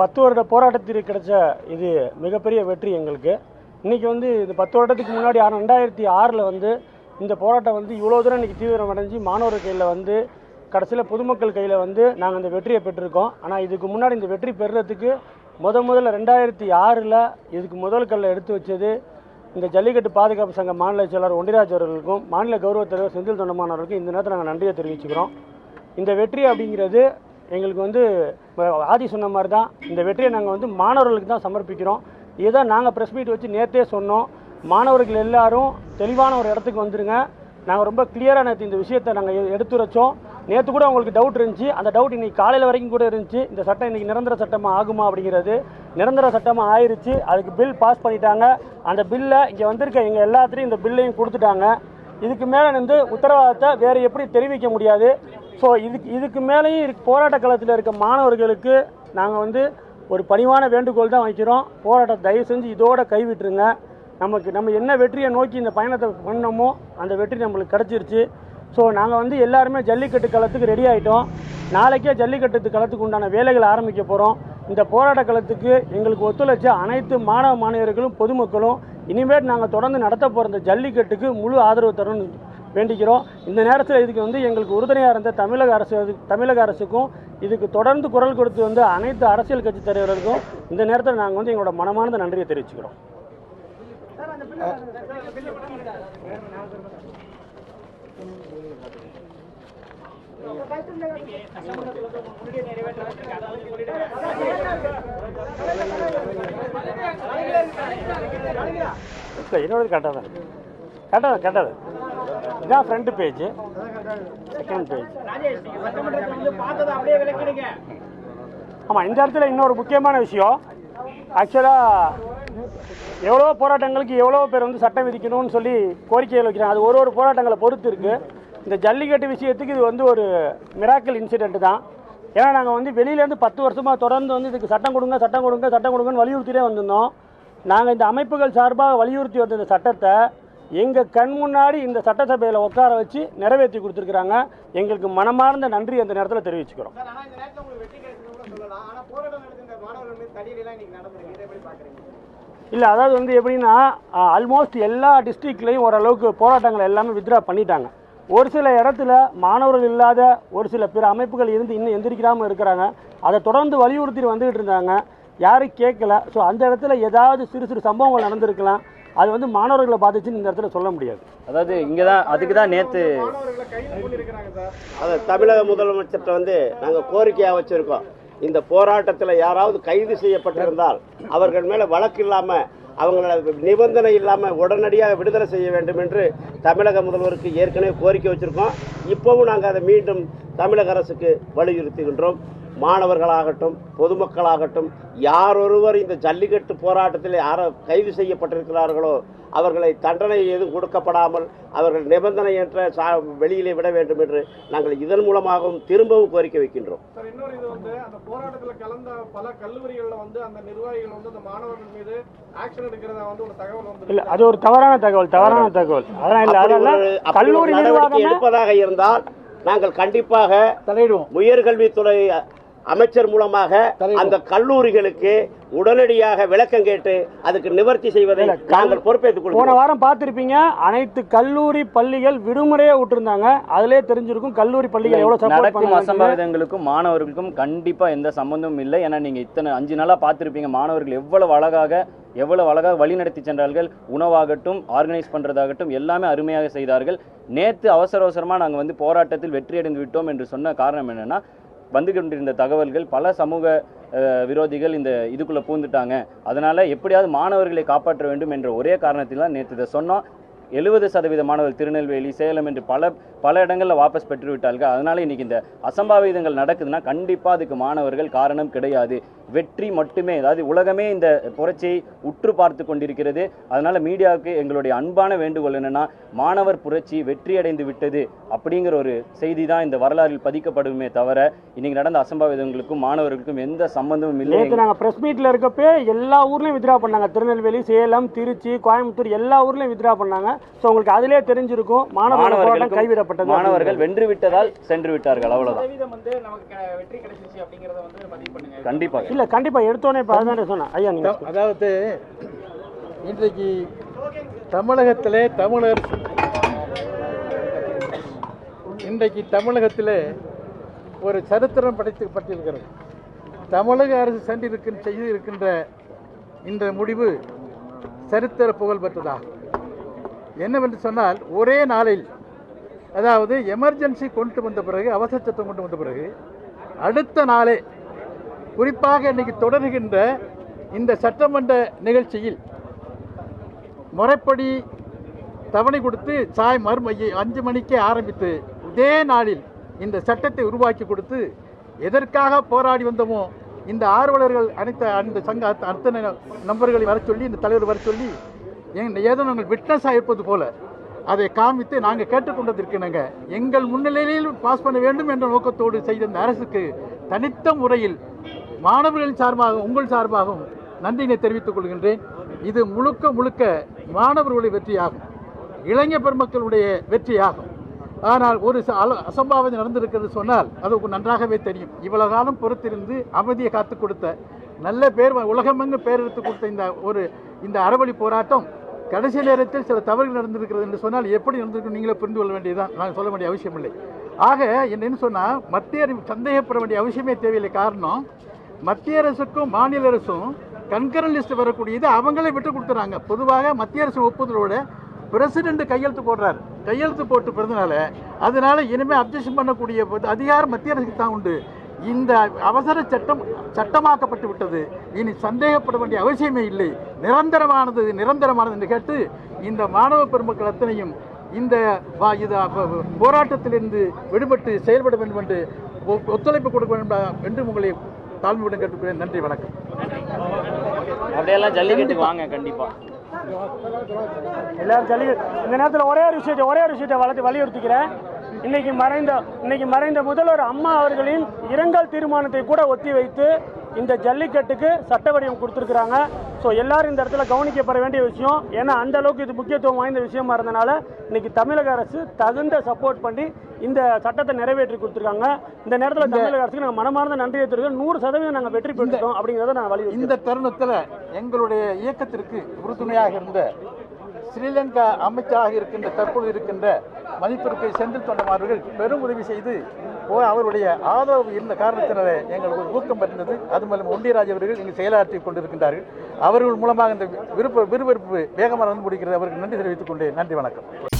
பத்து வருட போராட்டத்திற்கு கிடைச்ச இது மிகப்பெரிய வெற்றி எங்களுக்கு. இன்றைக்கி வந்து இது பத்து வருடத்துக்கு முன்னாடி ரெண்டாயிரத்தி ஆறில் வந்து இந்த போராட்டம் வந்து இவ்வளோ தூரம் இன்றைக்கி தீவிரம் அடைஞ்சு மாணவர் கையில் வந்து கடைசியில் பொதுமக்கள் கையில் வந்து நாங்கள் இந்த வெற்றியை பெற்றிருக்கோம். ஆனால் இதுக்கு முன்னாடி இந்த வெற்றி பெறுறதுக்கு முத முதல்ல ரெண்டாயிரத்தி ஆறில் இதுக்கு முதல் கல்லை எடுத்து வச்சது இந்த ஜல்லிக்கட்டு பாதுகாப்பு சங்க மாநில செயலாளர் ஒண்டிராஜ் அவர்களுக்கும் மாநில கௌரவ தலைவர் செந்தில் தொண்டமானவர்களுக்கும் இந்த நேரத்தில் நாங்கள் நன்றியை தெரிவிச்சுக்கிறோம். இந்த வெற்றி அப்படிங்கிறது எங்களுக்கு வந்து ஆதி சொன்ன மாதிரி தான் இந்த வெற்றியை நாங்கள் வந்து மாணவர்களுக்கு தான் சமர்ப்பிக்கிறோம். இதை நாங்கள் ப்ரெஸ் மீட் வச்சு நேற்றே சொன்னோம். மாணவர்கள் எல்லாரும் தெளிவான ஒரு இடத்துக்கு வந்துருங்க. நாங்கள் ரொம்ப கிளியராக நேற்று இந்த விஷயத்தை நாங்கள் எடுத்துரைச்சோம். நேற்று கூட உங்களுக்கு டவுட் இருந்துச்சு. அந்த டவுட் இன்றைக்கி காலையில் வரைக்கும் கூட இருந்துச்சு. இந்த சட்டம் இன்றைக்கி நிரந்தர சட்டமாக ஆகுமா அப்படிங்கிறது. நிரந்தர சட்டமாக ஆயிடுச்சு அதுக்கு பில் பாஸ் பண்ணிட்டாங்க. அந்த பில்லை இங்கே வந்திருக்க எங்கள் எல்லாத்துலேயும் இந்த பில்லையும் கொடுத்துட்டாங்க. இதுக்கு மேலே வந்து உத்தரவாதத்தை வேறு எப்படி தெரிவிக்க முடியாது? ஸோ இதுக்கு இதுக்கு மேலேயும் இருக்கு போராட்ட களத்தில் இருக்க மாணவர்களுக்கு நாங்கள் வந்து ஒரு பணிவான வேண்டுகோள் தான் வைக்கிறோம். போராட்டத்தை தயவு செஞ்சு இதோட கைவிட்டுருங்க. நமக்கு நம்ம என்ன வெற்றியை நோக்கி இந்த பயணத்தை பண்ணோமோ அந்த வெற்றி நம்மளுக்கு கிடச்சிருச்சு. ஸோ நாங்கள் வந்து எல்லாருமே ஜல்லிக்கட்டு களத்துக்கு ரெடி ஆகிட்டோம் நாளைக்கே ஜல்லிக்கட்டு களத்துக்கு உண்டான வேலைகளை ஆரம்பிக்க போகிறோம் இந்த போராட்ட களத்துக்கு எங்களுக்கு ஒத்துழைச்ச அனைத்து மாணவ மாணவர்களும் பொதுமக்களும் இனிமேல் நாங்கள் தொடர்ந்து நடத்த போகிற இந்த ஜல்லிக்கட்டுக்கு முழு ஆதரவு தரணும்னு வேண்டிக்கிறோம். இந்த நேரத்தில் இதுக்கு வந்து எங்களுக்கு உறுதுணையாக இருந்த தமிழக அரசு தமிழக அரசுக்கும் இதுக்கு தொடர்ந்து குரல் கொடுத்து வந்த அனைத்து அரசியல் கட்சி தலைவர்களுக்கும் இந்த நேரத்தில் நாங்கள் வந்து எங்களோட மனமார்ந்த நன்றியை தெரிவிச்சுக்கிறோம். என்னோட கரெக்டாக தான் கரெக்டாக கரெக்டாக இதான் ஃப்ரண்ட் பேஜ் செகண்ட் பேஜ் ஆமாம் இந்த இடத்துல இன்னொரு முக்கியமான விஷயம். ஆக்சுவலாக எவ்வளோ போராட்டங்களுக்கு எவ்வளோ பேர் வந்து சட்டம் விதிக்கணும்னு சொல்லி கோரிக்கைகள் வைக்கிறாங்க. அது ஒரு ஒரு போராட்டங்களை பொறுத்து இருக்குது இந்த ஜல்லிக்கட்டு விஷயத்துக்கு இது வந்து ஒரு மிராக்கல் இன்சிடெண்ட் தான். ஏன்னா நாங்கள் வந்து வெளியிலேருந்து பத்து வருஷமாக தொடர்ந்து வந்து இதுக்கு சட்டம் கொடுங்க சட்டம் கொடுங்க சட்டம் கொடுங்கன்னு வலியுறுத்திட்டே வந்திருந்தோம். நாங்கள் இந்த அமைப்புகள் சார்பாக வலியுறுத்தி வந்த இந்த சட்டத்தை எங்கள் கண் முன்னாடி இந்த சட்டசபையில் உட்கார வச்சு நிறைவேற்றி கொடுத்துருக்குறாங்க. எங்களுக்கு மனமார்ந்த நன்றி அந்த நேரத்தில் தெரிவிச்சுக்கிறோம்? இல்லை அதாவது வந்து எப்படின்னா ஆல்மோஸ்ட் எல்லா டிஸ்ட்ரிக்ட்லேயும் ஓரளவுக்கு போராட்டங்கள் எல்லாமே வித்ட்ரா பண்ணிட்டாங்க. ஒரு சில இடத்துல மாணவர்கள் இல்லாத ஒரு சில பிற அமைப்புகள் இருந்து இன்னும் எந்திரிக்காமல் இருக்கிறாங்க. அதை தொடர்ந்து வலியுறுத்தி வந்துகிட்டு இருந்தாங்க. யாரும் கேட்கல. ஸோ அந்த இடத்துல ஏதாவது சிறு சிறு சம்பவங்கள் நடந்திருக்கலாம். அது வந்து மாணவர்களை பாதிச்சுன்னு இந்த இடத்துல சொல்ல முடியாது. அதாவது இங்கே தான் அதுக்கு தான் நேற்று. அதை தமிழக முதலமைச்சர்கிட்ட வந்து நாங்கள் கோரிக்கையாக வச்சிருக்கோம். இந்த போராட்டத்தில் யாராவது கைது செய்யப்பட்டிருந்தால் அவர்கள் மேலே வழக்கு இல்லாமல் அவங்கள நிபந்தனை இல்லாமல் உடனடியாக விடுதலை செய்ய வேண்டும் என்று தமிழக முதல்வருக்கு ஏற்கனவே கோரிக்கை வச்சிருக்கோம். இப்போவும் நாங்கள் அதை மீண்டும் தமிழக அரசுக்கு வலியுறுத்துகின்றோம். மாணவர்களாகட்டும் பொதுமக்களாகட்டும் யாரொருவர் இந்த ஜல்லிக்கட்டு போராட்டத்தில் யார கைது செய்யப்பட்டிருக்கிறார்களோ அவர்களை தண்டனை எதுவும் கொடுக்கப்படாமல் அவர்கள் நிபந்தனையற்ற சா வெளியிலே விட வேண்டும் என்று நாங்கள் இதன் மூலமாகவும் திரும்பவும் கோரிக்கை வைக்கின்றோம். சார், இன்னொரு இது வந்து அந்த போராட்டத்துல கலந்த பல கல்லூரிகள்ல வந்து அந்த நிர்வாகிகள் வந்து அந்த மாணவர்கள் மீது ஆக்ஷன் எடுக்கிறதா வந்து ஒரு தகவல் வந்து இல்லை அது ஒரு தவறான தகவல் தவறான தகவல். அதெல்லாம் இல்லை அதெல்லாம் கல்லூரி நடவடிக்கை நிர்வாகமே எடுப்பதாக இருந்தால் நாங்கள் கண்டிப்பாக தலையிடுவோம். உயர்கல்வித்துறை அமைச்சர் மூலமாக அந்த கல்லூரிகளுக்கு உடனடியாக விளக்கம் கேட்டு அதுக்கு நிவர்த்தி செய்வதை நாங்கள் பொறுப்பேற்றுக் போன கொள்கிறோம் வாரம் பார்த்திருப்பீங்க அனைத்து கல்லூரி பள்ளிகள் விடுமுறையே விட்டுருந்தாங்க. அதிலே தெரிஞ்சிருக்கும் கல்லூரி பள்ளிகள் எவ்வளவு சப்போர்ட் நடக்கும் அசம்பாவிதங்களுக்கும் மாணவர்களுக்கும் கண்டிப்பா எந்த சம்பந்தமும் இல்லை. ஏன்னா நீங்க இத்தனை அஞ்சு நாளா பார்த்திருப்பீங்க மாணவர்கள் எவ்வளவு அழகாக எவ்வளவு அழகாக வழி நடத்தி சென்றார்கள். உணவாகட்டும் ஆர்கனைஸ் பண்றதாகட்டும் எல்லாமே அருமையாக செய்தார்கள். நேத்து அவசர அவசரமா நாங்க வந்து போராட்டத்தில் வெற்றியடைந்து விட்டோம் என்று சொன்ன காரணம் என்னன்னா வந்து கொண்டிருந்த தகவல்கள் பல சமூக விரோதிகள் இந்த இதுக்குள்ளே பூந்துட்டாங்க. அதனால் எப்படியாவது மாணவர்களை காப்பாற்ற வேண்டும் என்ற ஒரே காரணத்தில் தான் நேற்று இதை சொன்னோம். எழுபது சதவீத மாணவர்கள் திருநெல்வேலி சேலம் என்று பல பல இடங்களில் வாபஸ் பெற்று விட்டார்கள் அதனால இன்றைக்கி இந்த அசம்பாவிதங்கள் நடக்குதுன்னா கண்டிப்பாக அதுக்கு மாணவர்கள் காரணம் கிடையாது. வெற்றி மட்டுமே அதாவது உலகமே இந்த புரட்சியை உற்று பார்த்து கொண்டிருக்கிறது. அதனால் மீடியாவுக்கு எங்களுடைய அன்பான வேண்டுகோள் என்னென்னா மாணவர் புரட்சி வெற்றி அடைந்து விட்டது அப்படிங்கிற ஒரு செய்தி தான் இந்த வரலாறில் பதிக்கப்படுமே தவிர இன்னைக்கு நடந்த அசம்பாவிதங்களுக்கும் மாணவர்களுக்கும் எந்த சம்பந்தமும் இல்லை. நாங்கள் ப்ரெஸ் மீட்டில் இருக்கப்போ எல்லா ஊர்லேயும் வித்ரா பண்ணாங்க. திருநெல்வேலி சேலம் திருச்சி கோயம்புத்தூர் எல்லா ஊர்லேயும் வித்ரா பண்ணாங்க. ஸோ உங்களுக்கு அதிலே தெரிஞ்சிருக்கும் மாணவர்கள் கைவிடப்பட்டது மாணவர்கள் வென்று விட்டதால் சென்று விட்டார்கள் அவ்வளவுதான். சதவீதம் வந்து நமக்கு க- வெற்றி கிடைச்சிச்சு அப்படிங்கறத வந்து பதிவு பண்ணுங்க. கண்டிப்பாக இல்ல கண்டிப்பா எடுத்தோன்னே இப்போ அதுதான் சொன்னேன். ஐயா நீங்க அதாவது இன்றைக்கு தமிழகத்திலே தமிழர் இன்றைக்கு தமிழகத்திலே ஒரு சரித்திரம் படைக்கப்பட்டிருக்கிறது. தமிழக அரசு சென்றிருக்கின்ற செய்து இருக்கின்ற இந்த முடிவு சரித்திர புகழ் பெற்றதாகும் என்னவென்று சொன்னால் ஒரே நாளில் அதாவது எமர்ஜென்சி கொண்டு வந்த பிறகு அவசர சட்டம் கொண்டு வந்த பிறகு அடுத்த நாளே குறிப்பாக இன்றைக்கு தொடர்கின்ற இந்த சட்டமன்ற நிகழ்ச்சியில் முறைப்படி தவணை கொடுத்து சாய் மறுமையை அஞ்சு மணிக்கே ஆரம்பித்து இதே நாளில் இந்த சட்டத்தை உருவாக்கி கொடுத்து எதற்காக போராடி வந்தோமோ இந்த ஆர்வலர்கள் அனைத்து அந்த சங்க அத்தனை நம்பர்களை வர சொல்லி இந்த தலைவர் வர சொல்லி ஏதோ நாங்கள் விட்னஸாக இருப்பது போல. அதை காமித்து நாங்கள் கேட்டுக்கொண்டதற்கிணங்க எங்கள் முன்னிலையில் பாஸ் பண்ண வேண்டும் என்ற நோக்கத்தோடு செய்த இந்த அரசுக்கு தனித்த முறையில் மாணவர்களின் சார்பாகவும் உங்கள் சார்பாகவும் நன்றியினை தெரிவித்துக் கொள்கின்றேன். இது முழுக்க முழுக்க மாணவர்களுடைய வெற்றியாகும். இளைஞர் பெருமக்களுடைய வெற்றியாகும். ஆனால் ஒரு ச- அல- அசம்பாவிதம் நடந்திருக்கிறது சொன்னால் அது உங்களுக்கு நன்றாகவே தெரியும். இவ்வளவு காலம் பொறுத்திருந்து அமைதியை காத்துக் கொடுத்த நல்ல பேர் உலகமெங்கு பேர் எடுத்து கொடுத்த இந்த ஒரு இந்த அறவழி போராட்டம் கடைசி நேரத்தில் சில தவறுகள் நடந்திருக்கிறது என்று சொன்னால் எப்படி நடந்திருக்கு நீங்களே புரிந்து கொள்ள வேண்டியதுதான். நான் சொல்ல வேண்டிய அவசியம் இல்லை. ஆக என்னன்னு சொன்னால் மத்திய அரசு சந்தேகப்பட வேண்டிய அவசியமே தேவையில்லை. காரணம் மத்திய அரசுக்கும் மாநில அரசும் கன்கரன் லிஸ்ட் வரக்கூடியது அவங்களே விட்டு கொடுத்துறாங்க. பொதுவாக மத்திய அரசு ஒப்புதலோட பிரசிடென்ட் கையெழுத்து போடுறாரு. கையெழுத்து போட்டு பிறந்தனால அதனால இனிமேல் அப்ஜெக்ஷன் பண்ணக்கூடிய அதிகாரம் மத்திய அரசுக்கு தான் உண்டு. இந்த அவசர சட்டம் சட்டமாக்கப்பட்டு விட்டது. இனி சந்தேகப்பட வேண்டிய அவசியமே இல்லை. நிரந்தரமானது நிரந்தரமானது என்று கேட்டு இந்த மாணவ பெருமக்கள் அத்தனையும் இந்த போராட்டத்திலிருந்து விடுபட்டு செயல்பட வேண்டும் என்று ஒ- ஒத்துழைப்பு கொடுக்க வேண்டும் என்று உங்களை தாழ்மையுடன் கேட்டுக்கிறேன் நன்றி வணக்கம். அப்படியெல்லாம் ஜல்லிக்கட்டுக்கு வாங்க கண்டிப்பா. எல்லாரும் ஜல்லி இந்த நேரத்தில் ஒரே ஒரு விஷயத்தை ஒரே ஒரு விஷயத்தை வளர்த்து வலியுறுத்திக்கிறேன். இன்னைக்கு மறைந்த இன்னைக்கு மறைந்த முதல்வர் அம்மா அவர்களின் இரங்கல் தீர்மானத்தை கூட ஒத்தி வைத்து இந்த ஜல்லிக்கட்டுக்கு சட்ட வடிவம் கொடுத்துருக்குறாங்க. ஸோ எல்லாரும் இந்த இடத்துல கவனிக்கப்பட வேண்டிய விஷயம். ஏன்னா அந்த அளவுக்கு இது முக்கியத்துவம் வாய்ந்த விஷயமா இருந்தனால இன்னைக்கு தமிழக அரசு தகுந்த சப்போர்ட் பண்ணி இந்த சட்டத்தை நிறைவேற்றி கொடுத்துருக்காங்க. இந்த நேரத்தில் தமிழக அரசுக்கு நாங்கள் மனமார்ந்த நன்றியை தெரிவிக்கிறோம் நூறு சதவீதம் நாங்கள் வெற்றி பெற்றுட்டோம் அப்படிங்கிறத நான் வலியுறுத்தி இந்த தருணத்தில் எங்களுடைய இயக்கத்திற்கு உறுதுணையாக இருந்த ஸ்ரீலங்கா அமைச்சராக இருக்கின்ற தற்போது இருக்கின்ற மதிப்பிற்கு செந்தில் தொண்டமார்கள் பெரும் உதவி செய்து ஓ அவருடைய ஆதரவு இருந்த காரணத்தினரே எங்களுக்கு ஒரு ஊக்கம் பெற்றது அது மூலம் ஒண்டியராஜ் அவர்கள் இங்கு செயலாற்றி கொண்டிருக்கின்றார்கள். அவர்கள் மூலமாக இந்த விருப்ப விறுவிறுப்பு வேகமாக நடந்து முடிக்கிறது அவருக்கு நன்றி தெரிவித்துக் கொண்டேன். நன்றி வணக்கம்.